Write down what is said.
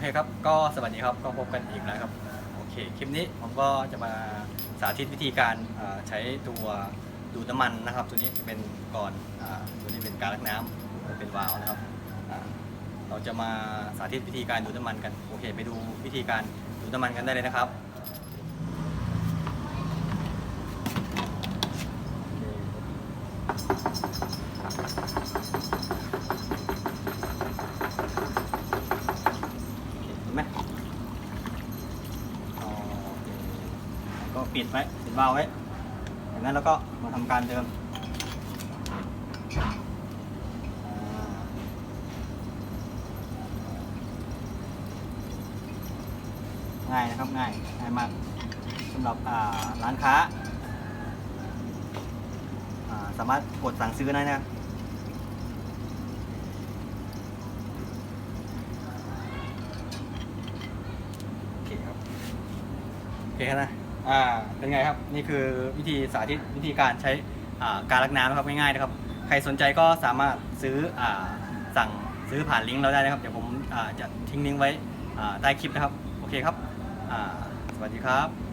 เคครับ ก็สวัสดีครับ ก็พบกันอีกแล้วครับ โอเค คลิปนี้ผมก็จะมาสาธิตวิธีการใช้ตัวดูดน้ำมันนะครับ ตัวนี้เป็นก่อนอตัวนี้เป็นการลักน้ำเป็นวาล์วนะครับ เราจะมาสาธิตวิธีการดูดน้ำมันกัน โอเค ไปดูวิธีการดูดน้ำมันกันได้เลยนะครับ ไหมอ๋อก็ปิดไว้ปิดวาล์วไว้จากนั้นเราก็มาทำการเดิมอ่าง่ายนะครับง่ายง่ายมากสำหรับอ่าร้านค้าอ่าสามารถกดสั่งซื้อได้นะครับ โอเคครับ โอ เคครับนะอ่าเป็นไงครับนี่คือวิธีสาธิตวิธีการใช้อ่าการลักน้ำนะครับง่ายๆนะครับ ใครสนใจก็สามารถซื้ออ่าสั่งซื้อผ่านลิงก์เราได้นะครับเดี๋ยวผมอ่าจะทิ้งลิงก์ไว้อ่าใต้คลิปนะครับโอเคครับอ่าสวัสดีครับ